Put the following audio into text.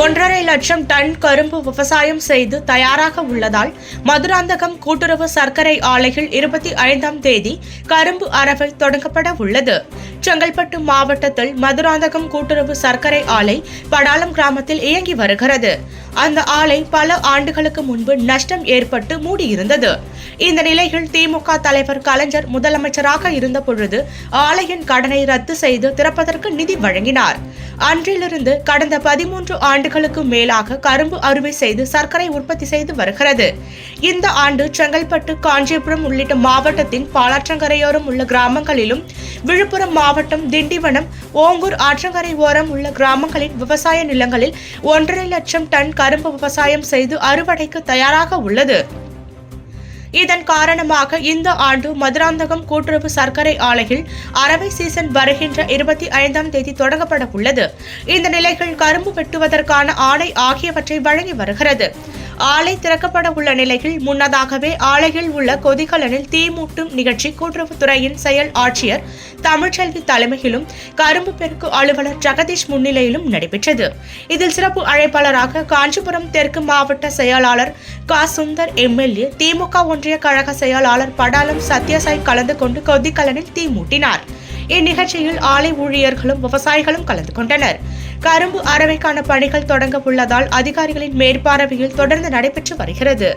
ஒன்றரை லட்சம் டன் கரும்பு விவசாயம் செய்து தயாராக உள்ளதால் மதுராந்தகம் கூட்டுறவு சர்க்கரை ஆலையில் இருபத்தி ஐந்தாம் தேதி கரும்பு அரவல் தொடங்கப்பட உள்ளது. செங்கல்பட்டு மாவட்டத்தில் மதுராந்தகம் கூட்டுறவு சர்க்கரை ஆலை படாலம் கிராமத்தில் இயங்கி வருகிறது. அந்த ஆலை பல ஆண்டுகளுக்கு முன்பு நஷ்டம் ஏற்பட்டு மூடியிருந்தது. இந்த நிலையில் திமுக தலைவர் கலைஞர் முதலமைச்சராக இருந்த பொழுது ஆலையின் கடனை ரத்து செய்து திறப்பதற்கு நிதி வழங்கினார். அன்றிலிருந்து கடந்த பதிமூன்று ஆண்டுகளுக்கு மேலாக கரும்பு அறுவை செய்து சர்க்கரை உற்பத்தி செய்து வருகிறது. இந்த ஆண்டு செங்கல்பட்டு காஞ்சிபுரம் உள்ளிட்ட மாவட்டத்தின் பாலாற்றங்கரையோரம் உள்ள கிராமங்களிலும் விழுப்புரம் மாவட்டம் திண்டிவனம் ஓங்கூர் ஆற்றங்கரை ஓரம் உள்ள கிராமங்களின் விவசாய நிலங்களில் ஒன்றரை லட்சம் டன் கரும்பு விவசாயம் செய்து அறுவடைக்கு தயாராக உள்ளது. இதன் காரணமாக இந்த ஆண்டு மதுராந்தகம் கூட்டுறவு சர்க்கரை ஆலையில் அரவை சீசன் வருகின்ற இருபத்தி ஐந்தாம் தேதி தொடங்கப்பட உள்ளது இந்த நிலைகள் கரும்பு வெட்டுவதற்கான ஆணை ஆகியவற்றை வழங்கி வருகிறது. ஆலை திறக்கப்பட உள்ள நிலையில் முன்னதாகவே ஆலையில் உள்ள கொதிகலனில் தீ மூட்டும் நிகழ்ச்சி கூட்டுறவுத்துறையின் செயல் ஆட்சியர் தமிழ்ச்செல்வி தலைமையிலும் கரும்பு பெருக்கு அலுவலர் ஜெகதீஷ் முன்னிலையிலும் நடைபெற்றது. இதில் சிறப்பு அழைப்பாளராக காஞ்சிபுரம் தெற்கு மாவட்ட செயலாளர் க. சுந்தர் எம்எல்ஏ திமுக ஒன்றிய கழக செயலாளர் படாலம் சத்யசாய் கலந்து கொண்டு கொதிகலனில் தீ மூட்டினார். இந்நிகழ்ச்சியில் ஆலை ஊழியர்களும் விவசாயிகளும் கலந்து கொண்டனர். கரும்பு அறவைக்கான பணிகள் தொடங்க உள்ளதால் அதிகாரிகளின் மேற்பார்வையில் தொடர்ந்து நடைபெற்று வருகிறது.